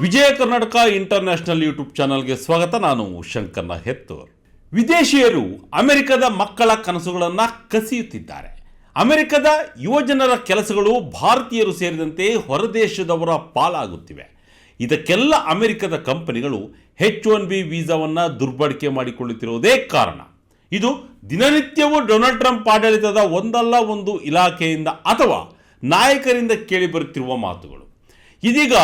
Vijaya Karnataka international YouTube ಚಾನಲ್ಗೆ ಸ್ವಾಗತ. ನಾನು ಶಂಕರ್ನ ಹೆತ್ತೂರ್ ವಿದೇಶಿಯರು ಅಮೆರಿಕದ ಮಕ್ಕಳ ಕನಸುಗಳನ್ನು ಕಸಿಯುತ್ತಿದ್ದಾರೆ. ಅಮೆರಿಕದ ಯುವಜನರ ಕೆಲಸಗಳು ಭಾರತೀಯರು ಸೇರಿದಂತೆ ಹೊರದೇಶದವರ ಪಾಲಾಗುತ್ತಿವೆ. ಇದಕ್ಕೆಲ್ಲ ಅಮೆರಿಕದ ಕಂಪನಿಗಳು ಹೆಚ್ ಒನ್ ಬಿ ವೀಸಾವನ್ನು ದುರ್ಬಳಕೆ ಮಾಡಿಕೊಳ್ಳುತ್ತಿರುವುದೇ ಕಾರಣ. ಇದು ದಿನನಿತ್ಯವೂ ಡೊನಾಲ್ಡ್ ಟ್ರಂಪ್ ಆಡಳಿತದ ಒಂದಲ್ಲ ಒಂದು ಇಲಾಖೆಯಿಂದ ಅಥವಾ ನಾಯಕರಿಂದ ಕೇಳಿಬರುತ್ತಿರುವ ಮಾತುಗಳು. ಇದೀಗ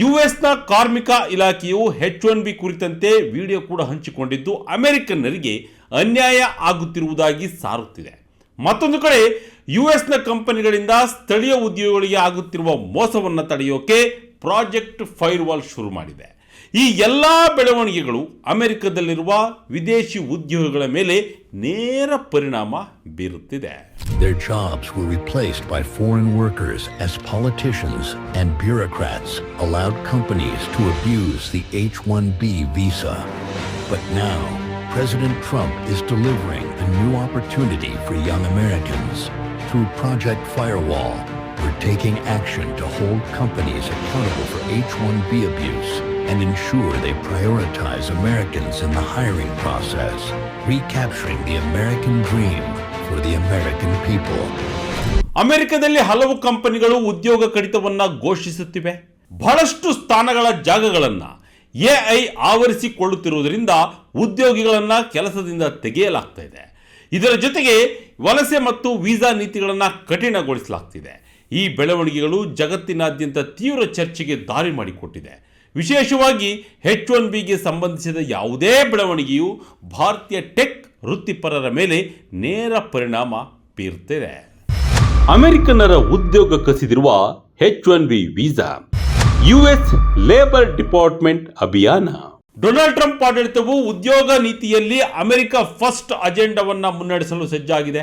ಯು ಎಸ್ನ ಕಾರ್ಮಿಕ ಇಲಾಖೆಯು ಹೆಚ್ ಒನ್ ಬಿ ಕುರಿತಂತೆ ವಿಡಿಯೋ ಕೂಡ ಹಂಚಿಕೊಂಡಿದ್ದು ಅಮೆರಿಕನ್ನರಿಗೆ ಅನ್ಯಾಯ ಆಗುತ್ತಿರುವುದಾಗಿ ಸಾರುತ್ತಿದೆ. ಮತ್ತೊಂದು ಕಡೆ ಯು ಎಸ್ನ ಕಂಪನಿಗಳಿಂದ ಸ್ಥಳೀಯ ಉದ್ಯೋಗಿಗಳಿಗೆ ಆಗುತ್ತಿರುವ ಮೋಸವನ್ನು ತಡೆಯೋಕೆ ಪ್ರಾಜೆಕ್ಟ್ ಫೈರ್ವಾಲ್ ಶುರು ಮಾಡಿದೆ. ಈ ಎಲ್ಲ ಬೆಳವಣಿಗೆಗಳು ಅಮೆರಿಕದಲ್ಲಿರುವ ವಿದೇಶಿ ಉದ್ಯೋಗಿಗಳ ಮೇಲೆ ನೇರ ಪರಿಣಾಮ ಬೀರುತ್ತಿದೆ Their jobs were replaced by foreign workers as politicians and bureaucrats allowed companies to abuse the H-1B visa. But now, President Trump is delivering a new opportunity for young Americans. Through Project Firewall, we're taking action to hold companies accountable for H-1B abuse and ensure they prioritize Americans in the hiring process, recapturing the American dream for the American people. ಅಮೆರಿಕದಲ್ಲಿ ಹಲವು ಕಂಪನಿಗಳು ಉದ್ಯೋಗ ಕಡಿತವನ್ನು ಘೋಷಿಸುತ್ತಿವೆ. ಬಹಳಷ್ಟು ಸ್ಥಾನಗಳ ಜಾಗಗಳನ್ನು AI ಆವರಿಸಿಕೊಳ್ಳುತ್ತಿರುವುದರಿಂದ ಉದ್ಯೋಗಿಗಳನ್ನು ಕೆಲಸದಿಂದ ತೆಗೆಯಲಾಗ್ತಾ ಇದೆ. ಇದರ ಜೊತೆಗೆ ವಲಸೆ ಮತ್ತು ವೀಸಾ ನೀತಿಗಳನ್ನು ಕಠಿಣಗೊಳಿಸಲಾಗ್ತಿದೆ. ಈ ಬೆಳವಣಿಗೆಗಳು ಜಗತ್ತಿನಾದ್ಯಂತ ತೀವ್ರ ಚರ್ಚೆಗೆ ದಾರಿ ಮಾಡಿಕೊಟ್ಟಿದೆ. ವಿಶೇಷವಾಗಿ ಹೆಚ್ ಒನ್ ಬಿಗೆ ಸಂಬಂಧಿಸಿದ ಯಾವುದೇ ಬೆಳವಣಿಗೆಯು ಭಾರತೀಯ ಟೆಕ್ ವೃತ್ತಿಪರರ ಮೇಲೆ ನೇರ ಪರಿಣಾಮ ಬೀರುತ್ತಿದೆ ಅಮೆರಿಕನ್ನರ ಉದ್ಯೋಗ ಕಸಿದಿರುವ H one B visa, US labour department ಅಭಿಯಾನ. ಡೊನಾಲ್ಡ್ ಟ್ರಂಪ್ ಆಡಳಿತವು ಉದ್ಯೋಗ ನೀತಿಯಲ್ಲಿ ಅಮೆರಿಕ ಫಸ್ಟ್ ಅಜೆಂಡಾವನ್ನು ಮುನ್ನಡೆಸಲು ಸಜ್ಜಾಗಿದೆ.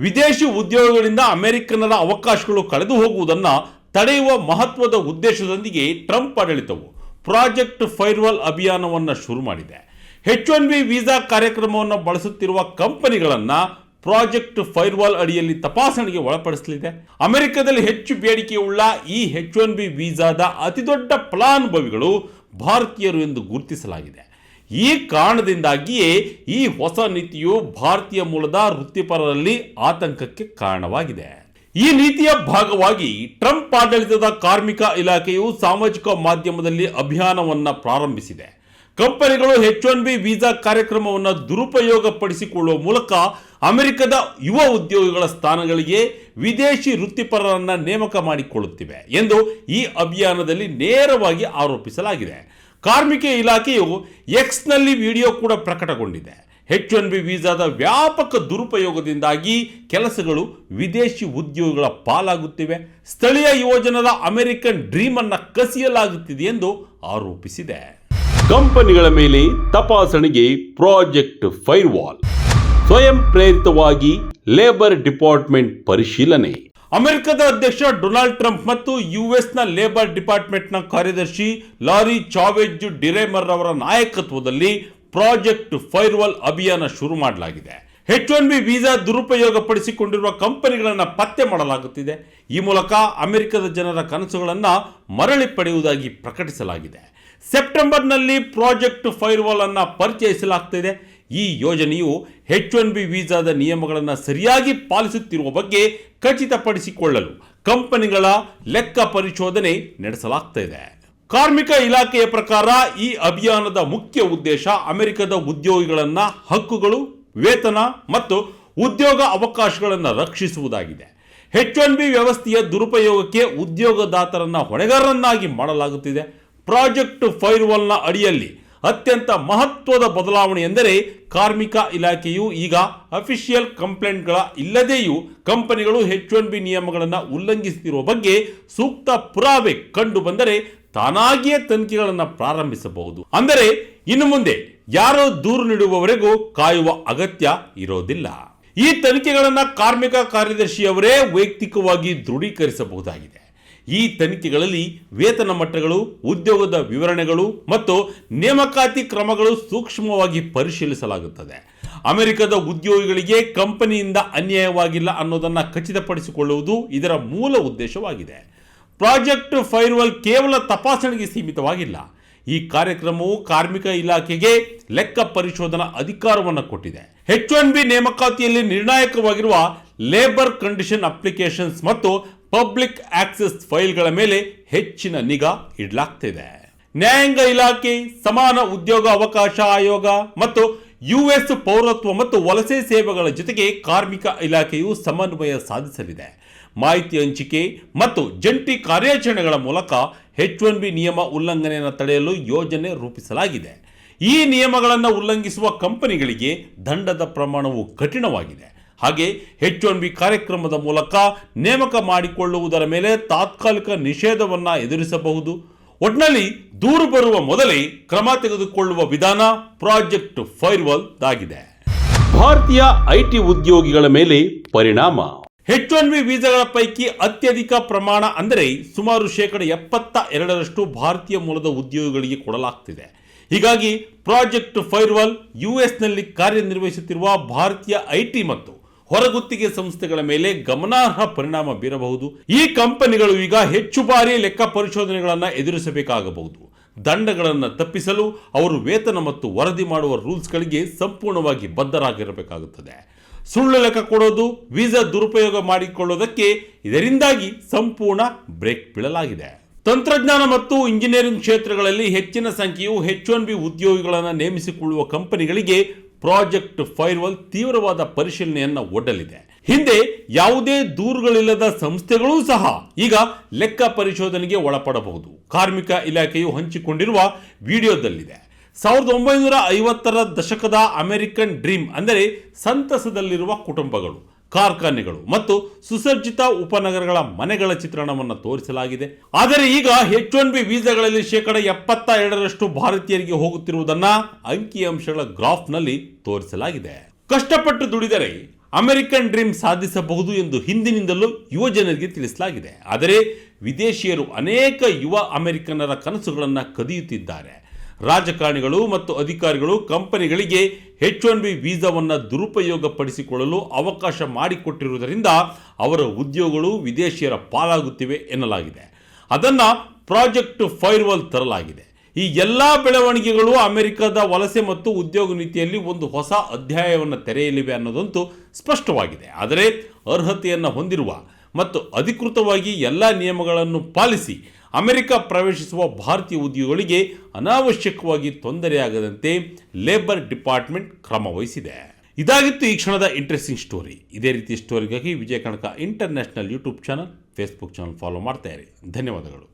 ವಿದೇಶಿ ಉದ್ಯೋಗಗಳಿಂದ ಅಮೆರಿಕನ್ನರ ಅವಕಾಶಗಳು ಕಳೆದು ಹೋಗುವುದನ್ನು ತಡೆಯುವ ಮಹತ್ವದ ಉದ್ದೇಶದೊಂದಿಗೆ ಟ್ರಂಪ್ ಆಡಳಿತವು ಪ್ರಾಜೆಕ್ಟ್ ಫೈರ್ವಾಲ್ ಅಭಿಯಾನವನ್ನು ಶುರು ಮಾಡಿದೆ. ಹೆಚ್ ಒನ್ ಬಿ ವೀಸಾ ಕಾರ್ಯಕ್ರಮವನ್ನು ಬಳಸುತ್ತಿರುವ ಕಂಪನಿಗಳನ್ನು ಪ್ರಾಜೆಕ್ಟ್ ಫೈರ್ವಾಲ್ ಅಡಿಯಲ್ಲಿ ತಪಾಸಣೆಗೆ ಒಳಪಡಿಸಲಿದೆ. ಅಮೆರಿಕದಲ್ಲಿ ಹೆಚ್ಚು ಬೇಡಿಕೆಯುಳ್ಳ ಈ ಹೆಚ್ ಒನ್ ಬಿ ವೀಸಾದ ಅತಿದೊಡ್ಡ ಫಲಾನುಭವಿಗಳು ಭಾರತೀಯರು ಎಂದು ಗುರುತಿಸಲಾಗಿದೆ. ಈ ಕಾರಣದಿಂದಾಗಿಯೇ ಈ ಹೊಸ ನೀತಿಯು ಭಾರತೀಯ ಮೂಲದ ವೃತ್ತಿಪರರಲ್ಲಿ ಆತಂಕಕ್ಕೆ ಕಾರಣವಾಗಿದೆ. ಈ ನೀತಿಯ ಭಾಗವಾಗಿ ಟ್ರಂಪ್ ಆಡಳಿತದ ಕಾರ್ಮಿಕ ಇಲಾಖೆಯು ಸಾಮಾಜಿಕ ಮಾಧ್ಯಮದಲ್ಲಿ ಅಭಿಯಾನವನ್ನ ಪ್ರಾರಂಭಿಸಿದೆ. ಕಂಪನಿಗಳು ಹೆಚ್ ಒನ್ ಬಿ ವೀಸಾ ಕಾರ್ಯಕ್ರಮವನ್ನು ದುರುಪಯೋಗಪಡಿಸಿಕೊಳ್ಳುವ ಮೂಲಕ ಅಮೆರಿಕದ ಯುವ ಉದ್ಯೋಗಿಗಳ ಸ್ಥಾನಗಳಿಗೆ ವಿದೇಶಿ ವೃತ್ತಿಪರರನ್ನು ನೇಮಕ ಮಾಡಿಕೊಳ್ಳುತ್ತಿವೆ ಎಂದು ಈ ಅಭಿಯಾನದಲ್ಲಿ ನೇರವಾಗಿ ಆರೋಪಿಸಲಾಗಿದೆ. ಕಾರ್ಮಿಕ ಇಲಾಖೆಯು ಎಕ್ಸ್ನಲ್ಲಿ ವಿಡಿಯೋ ಕೂಡ ಪ್ರಕಟಗೊಂಡಿದೆ. ಹೆಚ್ ಒನ್ ಬಿ ವೀಸಾದ ವ್ಯಾಪಕ ದುರುಪಯೋಗದಿಂದಾಗಿ ಕೆಲಸಗಳು ವಿದೇಶಿ ಉದ್ಯೋಗಿಗಳ ಪಾಲಾಗುತ್ತಿವೆ. ಸ್ಥಳೀಯ ಯುವಜನರ ಅಮೆರಿಕನ್ ಡ್ರೀಮ್ ಅನ್ನ ಕಸಿಯಲಾಗುತ್ತಿದೆ ಎಂದು ಆರೋಪಿಸಿದೆ. ಕಂಪನಿಗಳ ಮೇಲೆ ತಪಾಸಣೆಗೆ ಪ್ರಾಜೆಕ್ಟ್ ಫೈರ್ವಾಲ್ ಸ್ವಯಂ ಪ್ರೇರಿತವಾಗಿ ಲೇಬರ್ ಡಿಪಾರ್ಟ್ಮೆಂಟ್ ಪರಿಶೀಲನೆ. ಅಮೆರಿಕದ ಅಧ್ಯಕ್ಷ ಡೊನಾಲ್ಡ್ ಟ್ರಂಪ್ ಮತ್ತು ಯುಎಸ್ನ ಲೇಬರ್ ಡಿಪಾರ್ಟ್ಮೆಂಟ್ನ ಕಾರ್ಯದರ್ಶಿ ಲಾರಿ ಚಾವೆಜ್ ಡಿರೇಮರ್ ಅವರ ನಾಯಕತ್ವದಲ್ಲಿ ಪ್ರಾಜೆಕ್ಟ್ ಫೈರ್ವಾಲ್ ಅಭಿಯಾನ ಶುರು ಮಾಡಲಾಗಿದೆ. ಹೆಚ್ ಒನ್ ಬಿ ವೀಸಾ ದುರುಪಯೋಗ ಪಡಿಸಿಕೊಂಡಿರುವ ಕಂಪನಿಗಳನ್ನು ಪತ್ತೆ ಮಾಡಲಾಗುತ್ತಿದೆ. ಈ ಮೂಲಕ ಅಮೆರಿಕದ ಜನರ ಕನಸುಗಳನ್ನು ಮರಳಿ ಪಡೆಯುವುದಾಗಿ ಪ್ರಕಟಿಸಲಾಗಿದೆ. ಸೆಪ್ಟೆಂಬರ್ನಲ್ಲಿ ಪ್ರಾಜೆಕ್ಟ್ ಫೈರ್ವಾಲ್ ಅನ್ನು ಪರಿಚಯಿಸಲಾಗ್ತಿದೆ. ಈ ಯೋಜನೆಯು ಹೆಚ್ ಒನ್ ಬಿ ವೀಸಾದ ನಿಯಮಗಳನ್ನು ಸರಿಯಾಗಿ ಪಾಲಿಸುತ್ತಿರುವ ಬಗ್ಗೆ ಖಚಿತಪಡಿಸಿಕೊಳ್ಳಲು ಕಂಪನಿಗಳ ಲೆಕ್ಕ ಪರಿಶೋಧನೆ ನಡೆಸಲಾಗ್ತಾ ಇದೆ ಕಾರ್ಮಿಕ ಇಲಾಖೆಯ ಪ್ರಕಾರ ಈ ಅಭಿಯಾನದ ಮುಖ್ಯ ಉದ್ದೇಶ ಅಮೆರಿಕದ ಉದ್ಯೋಗಿಗಳನ್ನ ಹಕ್ಕುಗಳು, ವೇತನ ಮತ್ತು ಉದ್ಯೋಗ ಅವಕಾಶಗಳನ್ನು ರಕ್ಷಿಸುವುದಾಗಿದೆ. ಹೆಚ್ ಒನ್ ಬಿ ವ್ಯವಸ್ಥೆಯ ದುರುಪಯೋಗಕ್ಕೆ ಉದ್ಯೋಗದಾತರನ್ನ ಹೊಣೆಗಾರರನ್ನಾಗಿ ಮಾಡಲಾಗುತ್ತಿದೆ. ಪ್ರಾಜೆಕ್ಟ್ ಫೈರ್ವಾಲ್ನ ಅಡಿಯಲ್ಲಿ ಅತ್ಯಂತ ಮಹತ್ವದ ಬದಲಾವಣೆ ಎಂದರೆ ಕಾರ್ಮಿಕ ಇಲಾಖೆಯು ಈಗ ಅಫಿಷಿಯಲ್ ಕಂಪ್ಲೇಂಟ್ಗಳ ಇಲ್ಲದೆಯೂ ಕಂಪನಿಗಳು ಹೆಚ್ ಒನ್ ಬಿ ನಿಯಮಗಳನ್ನು ಉಲ್ಲಂಘಿಸುತ್ತಿರುವ ಬಗ್ಗೆ ಸೂಕ್ತ ಪುರಾವೆ ಕಂಡು ಬಂದರೆ ತಾನಾಗಿಯೇ ತನಿಖೆಗಳನ್ನು ಪ್ರಾರಂಭಿಸಬಹುದು. ಅಂದರೆ ಇನ್ನು ಮುಂದೆ ಯಾರೋ ದೂರು ನೀಡುವವರೆಗೂ ಕಾಯುವ ಅಗತ್ಯ ಇರೋದಿಲ್ಲ. ಈ ತನಿಖೆಗಳನ್ನು ಕಾರ್ಮಿಕ ಕಾರ್ಯದರ್ಶಿಯವರೇ ವೈಯಕ್ತಿಕವಾಗಿ ದೃಢೀಕರಿಸಬಹುದಾಗಿದೆ. ಈ ತನಿಖೆಗಳಲ್ಲಿ ವೇತನ ಮಟ್ಟಗಳು, ಉದ್ಯೋಗದ ವಿವರಣೆಗಳು ಮತ್ತು ನೇಮಕಾತಿ ಕ್ರಮಗಳು ಸೂಕ್ಷ್ಮವಾಗಿ ಪರಿಶೀಲಿಸಲಾಗುತ್ತದೆ. ಅಮೆರಿಕದ ಉದ್ಯೋಗಿಗಳಿಗೆ ಕಂಪನಿಯಿಂದ ಅನ್ಯಾಯವಾಗಿಲ್ಲ ಅನ್ನೋದನ್ನು ಖಚಿತಪಡಿಸಿಕೊಳ್ಳುವುದು ಇದರ ಮೂಲ ಉದ್ದೇಶವಾಗಿದೆ. ಪ್ರಾಜೆಕ್ಟ್ ಫೈರ್ವಲ್ ಕೇವಲ ತಪಾಸಣೆಗೆ ಸೀಮಿತವಾಗಿಲ್ಲ. ಈ ಕಾರ್ಯಕ್ರಮವು ಕಾರ್ಮಿಕ ಇಲಾಖೆಗೆ ಲೆಕ್ಕ ಪರಿಶೋಧನಾ ಅಧಿಕಾರವನ್ನು ಕೊಟ್ಟಿದೆ. ಎಚ್ ಒನ್ ಬಿ ನೇಮಕಾತಿಯಲ್ಲಿ ನಿರ್ಣಾಯಕವಾಗಿರುವ ಲೇಬರ್ ಕಂಡೀಷನ್ ಅಪ್ಲಿಕೇಶನ್ಸ್ ಮತ್ತು ಪಬ್ಲಿಕ್ ಆಕ್ಸೆಸ್ ಫೈಲ್ಗಳ ಮೇಲೆ ಹೆಚ್ಚಿನ ನಿಗಾ ಇಡಲಾಗ್ತಿದೆ. ನ್ಯಾಯಾಂಗ ಇಲಾಖೆ, ಸಮಾನ ಉದ್ಯೋಗ ಅವಕಾಶ ಆಯೋಗ ಮತ್ತು ಯುಎಸ್ ಪೌರತ್ವ ಮತ್ತು ವಲಸೆ ಸೇವೆಗಳ ಜೊತೆಗೆ ಕಾರ್ಮಿಕ ಇಲಾಖೆಯು ಸಮನ್ವಯ ಸಾಧಿಸಲಿದೆ. ಮಾಹಿತಿ ಹಂಚಿಕೆ ಮತ್ತು ಜಂಟಿ ಕಾರ್ಯಾಚರಣೆಗಳ ಮೂಲಕ ಹೆಚ್ ಒನ್ ಬಿ ನಿಯಮ ಉಲ್ಲಂಘನೆಯನ್ನು ತಡೆಯಲು ಯೋಜನೆ ರೂಪಿಸಲಾಗಿದೆ. ಈ ನಿಯಮಗಳನ್ನು ಉಲ್ಲಂಘಿಸುವ ಕಂಪನಿಗಳಿಗೆ ದಂಡದ ಪ್ರಮಾಣವು ಕಠಿಣವಾಗಿದೆ. ಹಾಗೆ ಹೆಚ್ ಒನ್ ಬಿ ಕಾರ್ಯಕ್ರಮದ ಮೂಲಕ ನೇಮಕ ಮಾಡಿಕೊಳ್ಳುವುದರ ಮೇಲೆ ತಾತ್ಕಾಲಿಕ ನಿಷೇಧವನ್ನು ಎದುರಿಸಬಹುದು. ಒಟ್ನಲ್ಲಿ ದೂರು ಬರುವ ಮೊದಲೇ ಕ್ರಮ ತೆಗೆದುಕೊಳ್ಳುವ ವಿಧಾನ ಪ್ರಾಜೆಕ್ಟ್ ಫೈರ್ವಾಲ್ ಆಗಿದೆ ಭಾರತೀಯ ಐಟಿ ಉದ್ಯೋಗಿಗಳ ಮೇಲೆ ಪರಿಣಾಮ. ಎಚ್ ಒನ್ ಬಿ ವೀಸಾಗಳ ಪೈಕಿ ಅತ್ಯಧಿಕ ಪ್ರಮಾಣ ಅಂದರೆ ಸುಮಾರು ಶೇಕಡ ಎಪ್ಪತ್ತ ಎರಡರಷ್ಟು ಭಾರತೀಯ ಮೂಲದ ಉದ್ಯೋಗಿಗಳಿಗೆ ಕೊಡಲಾಗ್ತಿದೆ. ಹೀಗಾಗಿ ಪ್ರಾಜೆಕ್ಟ್ ಫೈರ್ವಾಲ್ ಯುಎಸ್ನಲ್ಲಿ ಕಾರ್ಯನಿರ್ವಹಿಸುತ್ತಿರುವ ಭಾರತೀಯ ಐಟಿ ಮತ್ತು ಹೊರಗುತ್ತಿಗೆ ಸಂಸ್ಥೆಗಳ ಮೇಲೆ ಗಮನಾರ್ಹ ಪರಿಣಾಮ ಬೀರಬಹುದು. ಈ ಕಂಪನಿಗಳು ಈಗ ಹೆಚ್ಚು ಬಾರಿ ಲೆಕ್ಕ ಪರಿಶೋಧನೆಗಳನ್ನು ಎದುರಿಸಬೇಕಾಗಬಹುದು. ದಂಡಗಳನ್ನು ತಪ್ಪಿಸಲು ಅವರು ವೇತನ ಮತ್ತು ವರದಿ ಮಾಡುವ ರೂಲ್ಸ್ಗಳಿಗೆ ಸಂಪೂರ್ಣವಾಗಿ ಬದ್ಧರಾಗಿರಬೇಕಾಗುತ್ತದೆ. ಸುಳ್ಳು ಲೆಕ್ಕ ಕೊಡೋದು, ವೀಸಾ ದುರುಪಯೋಗ ಮಾಡಿಕೊಳ್ಳೋದಕ್ಕೆ ಇದರಿಂದಾಗಿ ಸಂಪೂರ್ಣ ಬ್ರೇಕ್ ಬೀಳಲಾಗಿದೆ. ತಂತ್ರಜ್ಞಾನ ಮತ್ತು ಇಂಜಿನಿಯರಿಂಗ್ ಕ್ಷೇತ್ರಗಳಲ್ಲಿ ಹೆಚ್ಚಿನ ಸಂಖ್ಯೆಯು ಹೆಚ್ ಒನ್ ಬಿ ಉದ್ಯೋಗಿಗಳನ್ನು ನೇಮಿಸಿಕೊಳ್ಳುವ ಕಂಪನಿಗಳಿಗೆ ಪ್ರಾಜೆಕ್ಟ್ ಫೈರ್ವಾಲ್ ತೀವ್ರವಾದ ಪರಿಶೀಲನೆಯನ್ನು ಒಡ್ಡಲಿದೆ. ಹಿಂದೆ ಯಾವುದೇ ದೂರುಗಳಿಲ್ಲದ ಸಂಸ್ಥೆಗಳೂ ಸಹ ಈಗ ಲೆಕ್ಕ ಪರಿಶೋಧನೆಗೆ ಒಳಪಡಬಹುದು. ಕಾರ್ಮಿಕ ಇಲಾಖೆಯು ಹಂಚಿಕೊಂಡಿರುವ ವಿಡಿಯೋದಲ್ಲಿದೆ. ಸಾವಿರದ ಒಂಬೈನೂರ ಐವತ್ತರ ದಶಕದ ಅಮೆರಿಕನ್ ಡ್ರೀಮ್ ಅಂದರೆ ಸಂತಸದಲ್ಲಿರುವ ಕುಟುಂಬಗಳು, ಕಾರ್ಖಾನೆಗಳು ಮತ್ತು ಸುಸಜ್ಜಿತ ಉಪನಗರಗಳ ಮನೆಗಳ ಚಿತ್ರಣವನ್ನು ತೋರಿಸಲಾಗಿದೆ. ಆದರೆ ಈಗ ಎಚ್ ಒನ್ ಬಿ ವೀಸಾಗಳಲ್ಲಿ ಶೇಕಡ ಎಪ್ಪತ್ತ ಎರಡರಷ್ಟು ಭಾರತೀಯರಿಗೆ ಹೋಗುತ್ತಿರುವುದನ್ನು ಅಂಕಿಅಂಶಗಳ ಗ್ರಾಫ್ನಲ್ಲಿ ತೋರಿಸಲಾಗಿದೆ. ಕಷ್ಟಪಟ್ಟು ದುಡಿದರೆ ಅಮೆರಿಕನ್ ಡ್ರೀಮ್ ಸಾಧಿಸಬಹುದು ಎಂದು ಹಿಂದಿನಿಂದಲೂ ಯುವ ಜನರಿಗೆ ತಿಳಿಸಲಾಗಿದೆ. ಆದರೆ ವಿದೇಶಿಯರು ಅನೇಕ ಯುವ ಅಮೆರಿಕನ್ನರ ಕನಸುಗಳನ್ನು ಕದಿಯುತ್ತಿದ್ದಾರೆ. ರಾಜಕಾರಣಿಗಳು ಮತ್ತು ಅಧಿಕಾರಿಗಳು ಕಂಪನಿಗಳಿಗೆ ಎಚ್ ಒನ್ ಬಿ ವೀಸಾವನ್ನು ದುರುಪಯೋಗಪಡಿಸಿಕೊಳ್ಳಲು ಅವಕಾಶ ಮಾಡಿಕೊಟ್ಟಿರುವುದರಿಂದ ಅವರ ಉದ್ಯೋಗಗಳು ವಿದೇಶಿಯರ ಪಾಲಾಗುತ್ತಿವೆ ಎನ್ನಲಾಗಿದೆ. ಅದನ್ನು ಪ್ರಾಜೆಕ್ಟ್ ಫೈರ್ವಾಲ್ ತರಲಾಗಿದೆ. ಈ ಎಲ್ಲ ಬೆಳವಣಿಗೆಗಳು ಅಮೆರಿಕದ ವಲಸೆ ಮತ್ತು ಉದ್ಯೋಗ ನೀತಿಯಲ್ಲಿ ಒಂದು ಹೊಸ ಅಧ್ಯಾಯವನ್ನು ತೆರೆಯಲಿವೆ ಅನ್ನೋದಂತೂ ಸ್ಪಷ್ಟವಾಗಿದೆ. ಆದರೆ ಅರ್ಹತೆಯನ್ನು ಹೊಂದಿರುವ ಮತ್ತು ಅಧಿಕೃತವಾಗಿ ಎಲ್ಲ ನಿಯಮಗಳನ್ನು ಪಾಲಿಸಿ ಅಮೆರಿಕ ಪ್ರವೇಶಿಸುವ ಭಾರತೀಯ ಉದ್ಯೋಗಿಗಳಿಗೆ ಅನಾವಶ್ಯಕವಾಗಿ ತೊಂದರೆಯಾಗದಂತೆ ಲೇಬರ್ ಡಿಪಾರ್ಟ್ಮೆಂಟ್ ಕ್ರಮ ವಹಿಸಿದೆ. ಇದಾಗಿತ್ತು ಈ ಕ್ಷಣದ ಇಂಟ್ರೆಸ್ಟಿಂಗ್ ಸ್ಟೋರಿ ಇದೇ ರೀತಿ ಸ್ಟೋರಿಗಾಗಿ Vijaya Karnataka international YouTube channel Facebook channel follow ಮಾಡ್ತಾ ಇರಿ. ಧನ್ಯವಾದಗಳು.